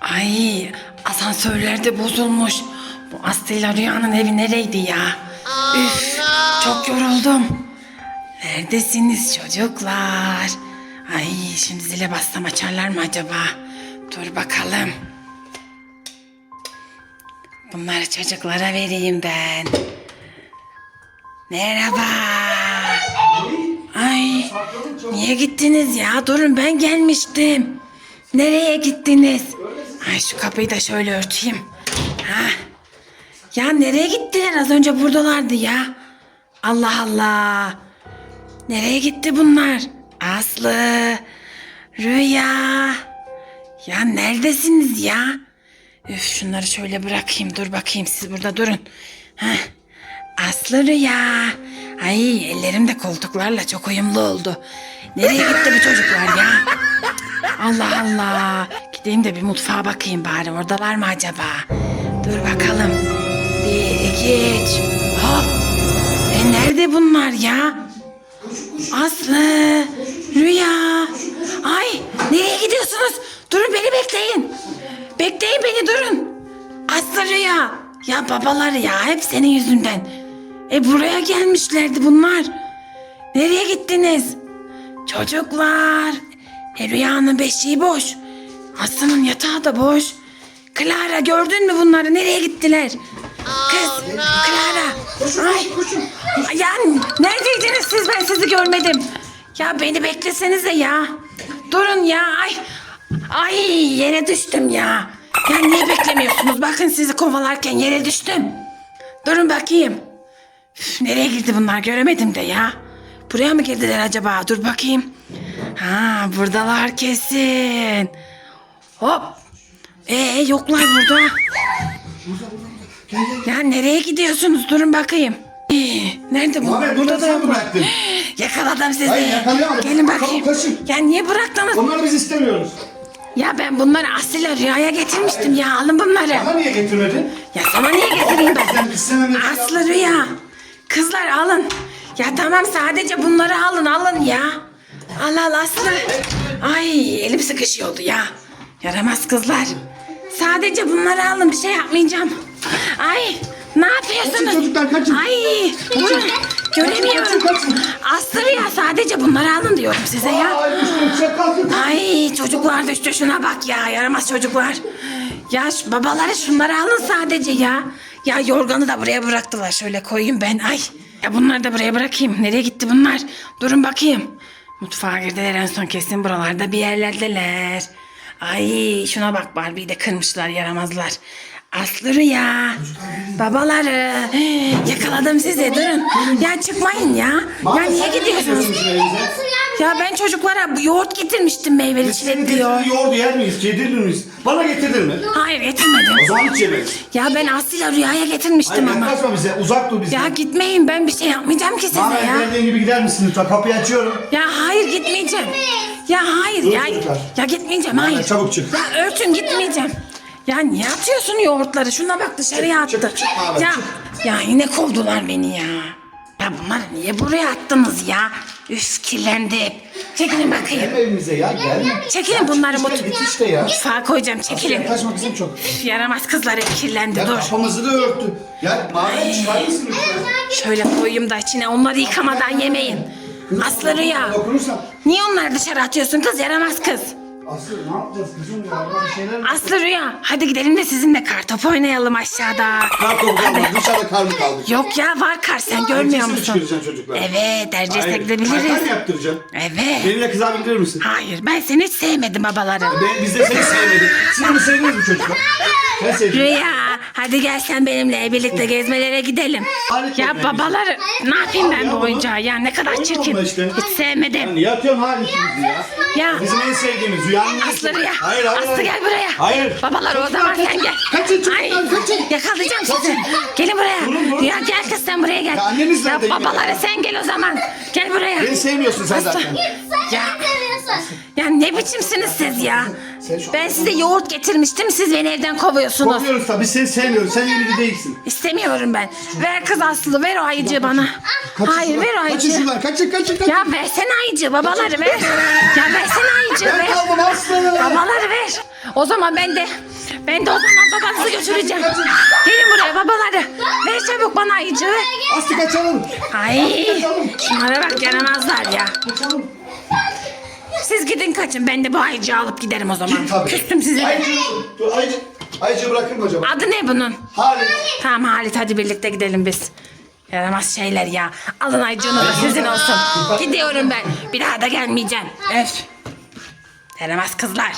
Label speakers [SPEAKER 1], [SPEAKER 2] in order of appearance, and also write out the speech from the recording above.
[SPEAKER 1] Ay asansörler de bozulmuş. Bu Aslı'yla Rüya'nın evi nereydi ya? Üf çok yoruldum. Neredesiniz çocuklar? Ay şimdi zile bassam açarlar mı acaba? Dur bakalım. Bunları çocuklara vereyim ben. Merhaba. Ay niye gittiniz ya? Durun ben gelmiştim. Nereye gittiniz? Ay şu kapıyı da şöyle örteyim. Ha. Ya nereye gittiler? Az önce buradalardı ya. Allah Allah. Nereye gitti bunlar? Aslı. Rüya. Ya neredesiniz ya? Üf şunları şöyle bırakayım. Dur bakayım siz burada durun. Heh. Aslı Rüya. Ay ellerim de koltuklarla çok uyumlu oldu. Nereye gitti bu çocuklar ya? Allah Allah. Gideyim de bir mutfağa bakayım bari. Oradalar mı acaba? Dur bakalım. Bir, iki, üç. Hop. E nerede bunlar ya? Aslı. Rüya. Ay nereye gidiyorsunuz? Durun beni bekleyin. Bekleyin beni durun. Aslı Rüya. Ya babaları ya hep senin yüzünden. E buraya gelmişlerdi bunlar. Nereye gittiniz? Çocuklar. E rüyanın beşiği boş. Aslı'nın yatağı da boş. Clara gördün mü bunları? Nereye gittiler? Kız, Clara. Ay. Ya neredeydiniz siz? Ben sizi görmedim. Ya beni beklesenize ya. Durun ya. Ay. Ay yere düştüm ya. Ya niye beklemiyorsunuz? Bakın sizi kovalarken yere düştüm. Durun bakayım. Üf, nereye girdi bunlar göremedim de ya. Buraya mı girdiler acaba? Dur bakayım. Ha buradalar kesin. Hop. Ee yoklar burada. Ya nereye gidiyorsunuz? Durun bakayım. Ee, Nerede bu?
[SPEAKER 2] Muhammed,
[SPEAKER 1] Burada da
[SPEAKER 2] sen mi
[SPEAKER 1] yok.
[SPEAKER 2] bıraktın?
[SPEAKER 1] Yakaladım sizi.
[SPEAKER 2] Hayır, yakalayamadım.
[SPEAKER 1] Gelin bakayım.
[SPEAKER 2] kaçın.
[SPEAKER 1] Ya niye bıraktınız?
[SPEAKER 2] Onları biz istemiyoruz.
[SPEAKER 1] Ya ben bunları Aslı'yla Rüya'ya getirmiştim ya. Alın bunları.
[SPEAKER 2] Bana niye getirmedin?
[SPEAKER 1] Ya sana niye getireyim ben?
[SPEAKER 2] Sen
[SPEAKER 1] Aslı Rüya. Kızlar alın. Ya tamam sadece bunları alın alın ya. Al al Aslı. Ay elim sıkışıyordu ya. Yaramaz kızlar. Sadece bunları alın bir şey yapmayacağım. Ay ne yapıyorsunuz?
[SPEAKER 2] Kaçın çocuklar, kaçın.
[SPEAKER 1] Ay durun. Göremiyorum.
[SPEAKER 2] Kaçın, kaçın.
[SPEAKER 1] Aslı Rüya sadece bunları alın diyorum size ya.
[SPEAKER 2] Ay.
[SPEAKER 1] Ay çocuklar düştü şuna bak ya yaramaz çocuklar. Ya şu babaları şunları alın sadece ya. Ya yorganı da buraya bıraktılar şöyle koyayım ben ay. Ya bunları da buraya bırakayım. Nereye gitti bunlar? Durun bakayım. Mutfağa girdiler en son kesin buralarda bir yerlerdeler. Ay şuna bak Barbie'yi de kırmışlar yaramazlar. Aslı Rüya. Babaları. Yakaladım sizi durun. Ya çıkmayın ya. Ya niye gidiyorsunuz? Ya ben çocuklara yoğurt getirmiştim meyveli çilekli yoğurt.
[SPEAKER 2] getirdiğin yoğurdu yer miyiz? Yedirir miyiz? Bana getirdin mi?
[SPEAKER 1] Hayır getirmedim.
[SPEAKER 2] O zaman hiç yemeyiz.
[SPEAKER 1] Ya ben Aslı'yla Rüya'ya
[SPEAKER 2] Hayır
[SPEAKER 1] getirmiştim ama.
[SPEAKER 2] yaklaşma bize. Uzak dur bizden.
[SPEAKER 1] Ya gitmeyin ben bir şey yapmayacağım ki size
[SPEAKER 2] Ahmet
[SPEAKER 1] ya.
[SPEAKER 2] verdiğin gibi gider misin lütfen? Kapıyı açıyorum.
[SPEAKER 1] Ya hayır gitmeyeceğim. Ya hayır
[SPEAKER 2] Dur
[SPEAKER 1] ya.
[SPEAKER 2] çocuklar.
[SPEAKER 1] Ya gitmeyeceğim hayır.
[SPEAKER 2] çabuk çık.
[SPEAKER 1] Ya örtün gitmeyeceğim. Ya niye atıyorsun yoğurtları? Şuna bak dışarıya
[SPEAKER 2] Çık,
[SPEAKER 1] attı.
[SPEAKER 2] çık, çık abi,
[SPEAKER 1] ya,
[SPEAKER 2] çık.
[SPEAKER 1] ya yine kovdular beni ya. Ya bunları niye buraya attınız ya? Üf kirlendi. Çekilin bakayım.
[SPEAKER 2] Gelme evimize ya gelme.
[SPEAKER 1] Çekilin bunları mut
[SPEAKER 2] git işte ya.
[SPEAKER 1] mutfağa koyacağım çekilin.
[SPEAKER 2] Yaklaşma kızım çok.
[SPEAKER 1] Üf, Yaramaz kızlar hep kirlendi
[SPEAKER 2] Ya
[SPEAKER 1] dur.
[SPEAKER 2] kafamızı da örttü. Ya Mahvet çıkar mısın lütfen?
[SPEAKER 1] Şöyle koyayım da içine onları yıkamadan yemeyin. Aslı Rüya.
[SPEAKER 2] Dokunursam.
[SPEAKER 1] Niye onları dışarı atıyorsun kız yaramaz kız?
[SPEAKER 2] Aslı ne yapacağız kızım ya? Böyle şeyler mi?
[SPEAKER 1] Aslı Rüya hadi gidelim de sizinle kartopu oynayalım aşağıda.
[SPEAKER 2] Kar kalmadı. Dışarıda kar mı kaldı?
[SPEAKER 1] Yok ya var kar sen görmüyor
[SPEAKER 2] Erciyes'e mi
[SPEAKER 1] musun?
[SPEAKER 2] çıkaracaksın çocuklar?
[SPEAKER 1] Evet Erciyes'e gidebiliriz.
[SPEAKER 2] Kaykan mı yaptıracaksın?
[SPEAKER 1] Evet.
[SPEAKER 2] Benimle kızabilir misin?
[SPEAKER 1] Hayır ben seni hiç sevmedim babaları.
[SPEAKER 2] Ben, biz de seni sevmedik. Siz mi sevdiniz mi çocuklar? Sen sevdin.
[SPEAKER 1] Rüya hadi gel sen benimle birlikte gezmelere gidelim.
[SPEAKER 2] Halit
[SPEAKER 1] Ya babaları ne yapayım ben
[SPEAKER 2] Ya
[SPEAKER 1] bu oyuncağı ya ne kadar
[SPEAKER 2] Oyun
[SPEAKER 1] çirkin.
[SPEAKER 2] işte.
[SPEAKER 1] Hiç sevmedim.
[SPEAKER 2] Niye atıyorsun halimizi ya?
[SPEAKER 1] Ya
[SPEAKER 2] Bizim en sevdiğimiz rüyanın
[SPEAKER 1] Aslı Rüya.
[SPEAKER 2] Hayır hayır.
[SPEAKER 1] Aslı
[SPEAKER 2] hayır.
[SPEAKER 1] gel buraya.
[SPEAKER 2] Hayır.
[SPEAKER 1] Babalar o zaman sen gel.
[SPEAKER 2] Kaçın çocuklar, kaçın.
[SPEAKER 1] Yakalayacağım sizi. Gelin buraya.
[SPEAKER 2] Durun, durun.
[SPEAKER 1] Ya gel kız sen buraya gel.
[SPEAKER 2] Ya anneniz
[SPEAKER 1] Ya
[SPEAKER 2] nerede?
[SPEAKER 1] babaları sen gel o zaman. Gel buraya.
[SPEAKER 2] Beni sevmiyorsun sen
[SPEAKER 1] Aslı.
[SPEAKER 2] zaten.
[SPEAKER 1] Ya, ya ne biçimsiniz siz ya?
[SPEAKER 2] Sen şu-
[SPEAKER 1] Ben size yoğurt getirmiştim siz beni evden kovuyorsunuz.
[SPEAKER 2] Kovuyoruz tabii seni sevmiyoruz. Sen yürüyücü değilsin.
[SPEAKER 1] İstemiyorum ben. Ver kız Aslı ver o ayıcığı bana. Hayır ver o
[SPEAKER 2] Kaçın
[SPEAKER 1] ayıcığı.
[SPEAKER 2] şuradan. Kaçın kaçın kaçın.
[SPEAKER 1] Ya versene ayıcığı babaları ver. Ya versene ayıcığı
[SPEAKER 2] Ben
[SPEAKER 1] ver.
[SPEAKER 2] kaldım aslanım.
[SPEAKER 1] Babaları ver. O zaman ben de ben de o zaman babanızı götüreceğim. Gelin buraya babaları. Ver çabuk bana ayıcığı.
[SPEAKER 2] Aslı kaçalım.
[SPEAKER 1] Ay şunlara bak yaramazlar ya.
[SPEAKER 2] Kaçalım.
[SPEAKER 1] Siz gidin kaçın ben de bu ayıcığı alıp giderim o zaman.
[SPEAKER 2] Git tabii.
[SPEAKER 1] Küstüm size.
[SPEAKER 2] Ayıcı. Ayıcı. Ayıcı bırakır mı acaba?
[SPEAKER 1] Adı ne bunun?
[SPEAKER 2] Halit.
[SPEAKER 1] Tamam Halit hadi birlikte gidelim biz. Yaramaz şeyler ya. Alın ayıcığını da sizin olsun. Gidiyorum ben. Bir daha da gelmeyeceğim. Öf. Yaramaz kızlar.